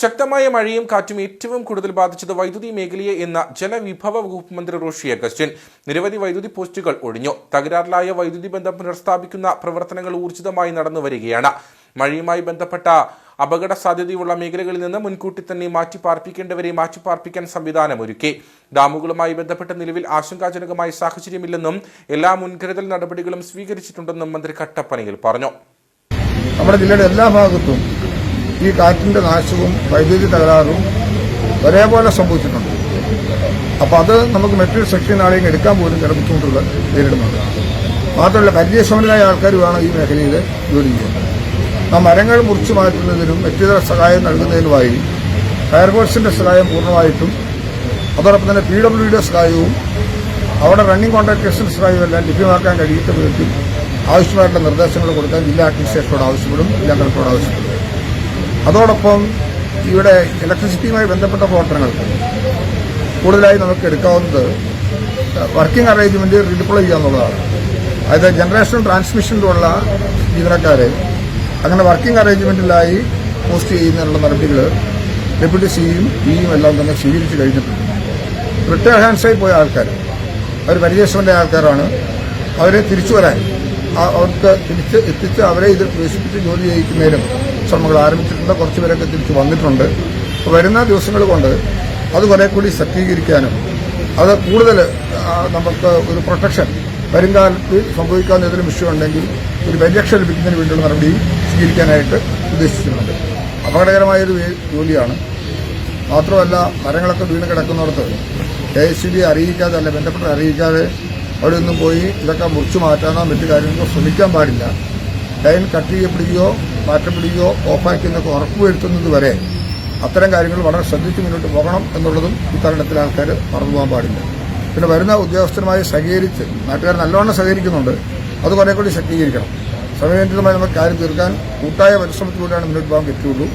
ശക്തമായ മഴയും കാറ്റും ഏറ്റവും കൂടുതൽ ബാധിച്ചത് വൈദ്യുതി മേഖലയെ എന്ന ജലവിഭവ വകുപ്പ് മന്ത്രി റോഷി അഗസ്റ്റിൻ. നിരവധി വൈദ്യുതി പോസ്റ്റുകൾ ഒഴിഞ്ഞു തകരാറിലായ വൈദ്യുതി ബന്ധം പുനഃസ്ഥാപിക്കുന്ന പ്രവർത്തനങ്ങൾ ഊർജിതമായി നടന്നു വരികയാണ്. മഴയുമായി ബന്ധപ്പെട്ട അപകട സാധ്യതയുള്ള മേഖലകളിൽ നിന്ന് മുൻകൂട്ടി തന്നെ മാറ്റിപ്പാർപ്പിക്കേണ്ടവരെ മാറ്റിപ്പാർപ്പിക്കാൻ സംവിധാനം ഒരുക്കി. ഡാമുകളുമായി ബന്ധപ്പെട്ട നിലവിൽ ആശങ്കാജനകമായ സാഹചര്യമില്ലെന്നും എല്ലാ മുൻകരുതൽ നടപടികളും സ്വീകരിച്ചിട്ടുണ്ടെന്നും മന്ത്രി കട്ടപ്പനയിൽ പറഞ്ഞു. നമ്മുടെ ജില്ലയുടെ എല്ലാ ഭാഗത്തും ഈ കാറ്റിന്റെ നാശവും വൈദ്യുതി തകരാറും ഒരേപോലെ സംഭവിച്ചിട്ടുണ്ട്. അപ്പോൾ അത് നമുക്ക് മറ്റൊരു സെക്ഷൻ ആളെയും എടുക്കാൻ പോലും ചില ബുദ്ധിമുട്ടുകൾ നേരിടുന്നുണ്ട്. മാത്രമല്ല പരിചയസമനായ ആൾക്കാർ വേണം ഈ മേഖലയിൽ ജോലി ചെയ്യുന്നത്. ആ മരങ്ങൾ മുറിച്ചു മാറ്റുന്നതിനും മറ്റു സഹായം നൽകുന്നതിനുമായി ഫയർഫോഴ്സിന്റെ സഹായം പൂർണമായിട്ടും അതോടൊപ്പം തന്നെ പി ഡബ്ല്യു ഡിയുടെ സഹായവും അവിടെ റണ്ണിംഗ് കോൺട്രാക്ടേഴ്സിന്റെ സഹായവും എല്ലാം ലഭ്യമാക്കാൻ കഴിയുന്ന വിധത്തിൽ ആവശ്യമായിട്ടുള്ള നിർദ്ദേശങ്ങൾ കൊടുക്കാൻ ജില്ലാ അഡ്മിനിസ്ട്രേഷനോട് ആവശ്യപ്പെടും ജില്ലാ കളക്ടറോട് ആവശ്യപ്പെടും. അതോടൊപ്പം ഇവിടെ ഇലക്ട്രിസിറ്റിയുമായി ബന്ധപ്പെട്ട പ്രവർത്തനങ്ങൾക്ക് കൂടുതലായി നമുക്ക് എടുക്കാവുന്നത് വർക്കിംഗ് അറേഞ്ച്മെന്റ് റിഡിപ്ലോയ് ചെയ്യുക എന്നുള്ളതാണ്. അതായത് ജനറേഷൻ ട്രാൻസ്മിഷനിലുള്ള ജീവനക്കാരെ അങ്ങനെ വർക്കിംഗ് അറേഞ്ച്മെന്റിലായി പോസ്റ്റ് ചെയ്യുന്നതിനുള്ള നടപടികൾ ഡെപ്യൂട്ടി സിയും ഇയും എല്ലാം തന്നെ സ്വീകരിച്ചു കഴിഞ്ഞിട്ടുണ്ട്. റിട്ടയർ ഹാൻഡ്സായി പോയ ആൾക്കാർ അവർ പരിചയസമന്റെ ആൾക്കാരാണ്. അവരെ തിരിച്ചു വരാൻ അവർക്ക് തിരിച്ച് എത്തിച്ച് അവരെ ഇതിൽ പ്രവേശിപ്പിച്ച് ജോലി ചെയ്യിക്കുന്നതിനും ശ്രമങ്ങൾ ആരംഭിച്ചിട്ടുണ്ട് കുറച്ച് പേരൊക്കെ തിരിച്ച് വന്നിട്ടുണ്ട്. വരുന്ന ദിവസങ്ങൾ കൊണ്ട് അത് കുറെ കൂടി സജ്ജീകരിക്കാനും അത് കൂടുതൽ നമുക്ക് ഒരു പ്രൊട്ടക്ഷൻ വരുംകാലത്ത് സംഭവിക്കാവുന്ന ഏതെങ്കിലും വിഷയമുണ്ടെങ്കിൽ ഒരു പരിരക്ഷ ലഭിക്കുന്നതിന് വേണ്ടിയുള്ള നടപടി സ്വീകരിക്കാനായിട്ട് ഉദ്ദേശിച്ചിട്ടുണ്ട്. അപകടകരമായൊരു ജോലിയാണ്. മാത്രമല്ല മരങ്ങളൊക്കെ വീണ് കിടക്കുന്നിടത്ത് കെ എസ് ബി അറിയിക്കാതെ അല്ല ബന്ധപ്പെട്ട അറിയിക്കാതെ അവിടെ നിന്നും പോയി ഇതൊക്കെ മുറിച്ചു മാറ്റാനോ മറ്റു കാര്യങ്ങൾക്കോ ശ്രമിക്കാൻ പാടില്ല. ലൈൻ കട്ട് ചെയ്യപ്പെടുകയോ മാറ്റപ്പെടുകയോ ഓഫാക്കിയെന്നൊക്കെ ഉറപ്പുവരുത്തുന്നത് വരെ അത്തരം കാര്യങ്ങൾ വളരെ ശ്രദ്ധിച്ച് മുന്നോട്ട് പോകണം എന്നുള്ളതും ഇത്തരണത്തിൽ ആൾക്കാർ മറന്നു പോകാൻ പാടില്ല. പിന്നെ വരുന്ന ഉദ്യോഗസ്ഥരുമായി സഹകരിച്ച് നാട്ടുകാർ നല്ലവണ്ണം സഹകരിക്കുന്നുണ്ട്. അത് കുറെ കൂടി ശക്തീകരിക്കണം. സമയബന്ധിതമായി നമുക്ക് കാര്യം തീർക്കാൻ കൂട്ടായ പരിശ്രമത്തിലൂടെയാണ് മുന്നോട്ട് പോകാൻ പറ്റുള്ളൂ.